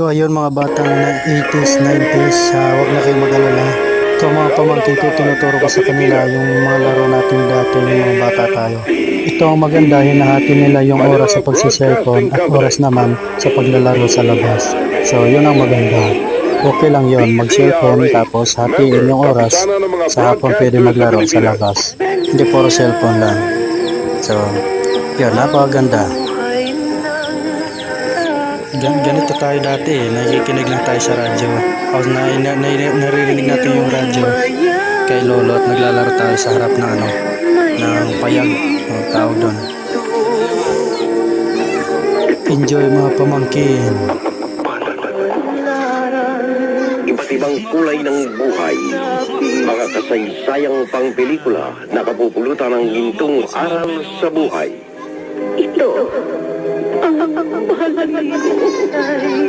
So ayun mga batang na 80s, 90s, ah, wag na kayong mag-alala. Ang mga pamangkin ko, tinuturo ko sa kanila yung mga laro natin dati yung mga bata tayo. Ito ang maganda, hinahati nila yung oras sa pagsiselfone at oras naman sa paglalaro sa labas. So yun ang maganda. Okay lang yon mag-cellphone tapos hatiin yung oras sa hapon pwede maglaro sa labas. Hindi puro cellphone lang. So, yun, napakaganda. Gan ganito tayo dati eh. Nakikinig lang tayo sa radyo. Tapos na, na, na, naririnig natin yung radyo kay Lolo at naglalaro tayo sa harap ng ano, ng payag. Ang tawag doon. Enjoy mga pamangkin. Iba't ibang kulay ng buhay. Mga kasaysayang pang pelikula na kapupulutan ng gintong aral sa buhay. Ito ang mahalaga